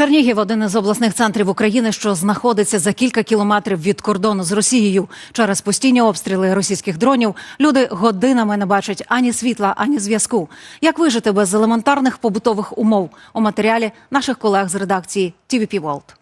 Чернігів один із обласних центрів України, що знаходиться за кілька кілометрів від кордону з Росією. Через постійні обстріли російських дронів люди годинами не бачать ані світла, ані зв'язку. Як вижити без елементарних побутових умов у матеріалі наших колег з редакції TVP World.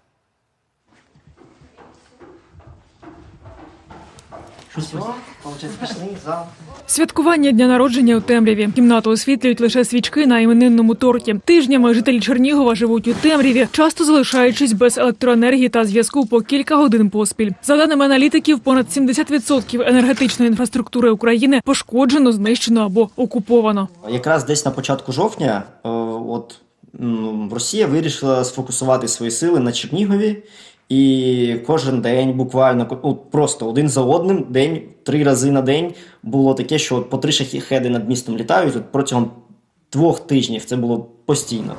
Все, получается, пішли зал. Святкування дня народження у темряві. Кімнату освітлюють лише свічки на іменинному торті. Тижнями жителі Чернігова живуть у темряві, часто залишаючись без електроенергії та зв'язку по кілька годин поспіль. За даними аналітиків, понад 70% енергетичної інфраструктури України пошкоджено, знищено або окуповано. Якраз десь на початку жовтня е, от, Росія вирішила сфокусувати свої сили на Чернігові. І кожен день, буквально ну, просто один за одним, день, три рази на день було таке, що по три шахеди над містом літають от протягом двох тижнів. Це було постійно.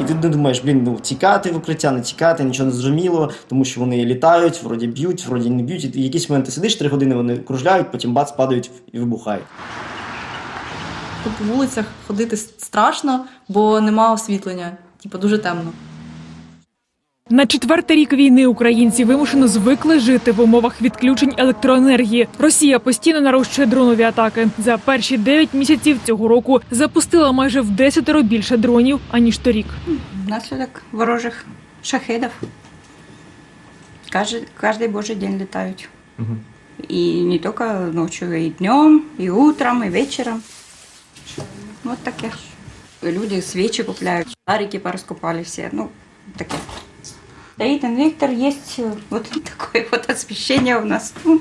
І ти не думаєш, блін, ну тікати в укриття, не тікати, нічого не зрозуміло, тому що вони літають, вроді б'ють, вроді не б'ють. І в якісь моменти сидиш три години, вони кружляють, потім бац, падають і вибухають. По вулицях ходити страшно, бо нема освітлення. Типу дуже темно. На четвертий рік війни українці вимушено звикли жити в умовах відключень електроенергії. Росія постійно нарощує дронові атаки. За перші 9 місяців цього року запустила майже в десятеро більше дронів аніж торік. Наслідок ворожих шахедів. Каждый, каждый божий день летают. И не только ночью, и днем, и утром, и вечером. Вот таке. Люди свечи купляют, шарики пораскупали все. Ну, таке. Стоит инвектор, есть э, вот такое вот освещение у нас. Ну,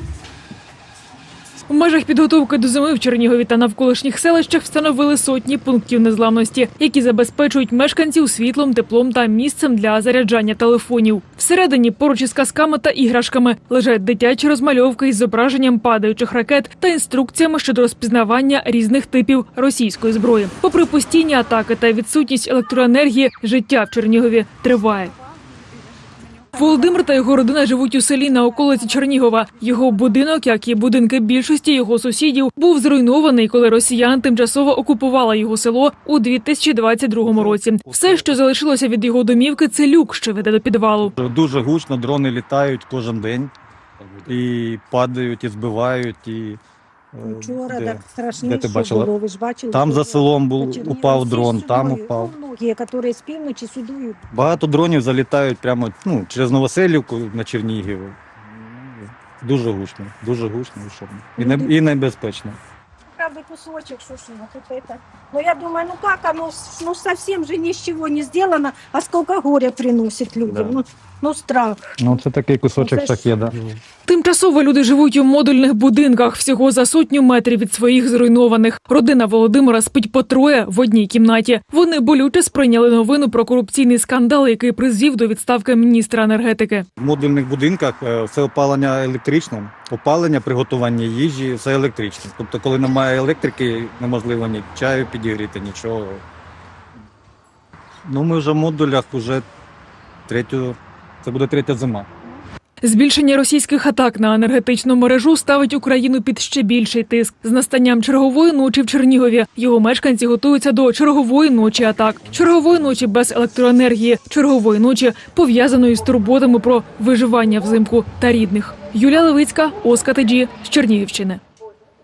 У межах підготовки до зими в Чернігові та навколишніх селищах встановили сотні пунктів незламності, які забезпечують мешканців світлом, теплом та місцем для заряджання телефонів. Всередині поруч із казками та іграшками лежать дитячі розмальовки із зображенням падаючих ракет та інструкціями щодо розпізнавання різних типів російської зброї. Попри постійні атаки та відсутність електроенергії, життя в Чернігові триває. Володимир та його родина живуть у селі на околиці Чернігова. Його будинок, як і будинки більшості його сусідів, був зруйнований, коли росіян тимчасово окупували його село у 2022 році. Все, що залишилося від його домівки, це люк, що веде до підвалу. Дуже гучно, дрони літають кожен день і падають, і збивають. І, Вчора де? так Де страшніше ти бачила? було, ви ж бачили. Там за селом був, упав всі дрон, там упав. ну, з півночі судують. Багато дронів залітають прямо ну, через Новоселівку на Чернігів. Дуже гучно, дуже гучно і шумно. І, не, і небезпечно. Кусочек, що ж, вот это. Ну, я думаю, ну как оно, ну, совсем же ни с чего не сделано, а сколько горя приносит людям. Да. Ну, ну, страх. Ну, це такий кусочок Ну, це шахеда. Тимчасово люди живуть у модульних будинках всього за сотню метрів від своїх зруйнованих. Родина Володимира спить по троє в одній кімнаті. Вони болюче сприйняли новину про корупційний скандал, який призвів до відставки міністра енергетики. В модульних будинках е, все опалення електричне, опалення, приготування їжі, все електричне. Тобто, коли немає електрики, неможливо ні чаю підігріти, нічого. Ну, ми вже в модулях вже третю, це буде третя зима. Збільшення російських атак на енергетичну мережу ставить Україну під ще більший тиск. З настанням чергової ночі в Чернігові його мешканці готуються до чергової ночі атак, чергової ночі без електроенергії, чергової ночі пов'язаної з турботами про виживання взимку та рідних. Юлія Левицька, Оска Теджі з Чернігівщини.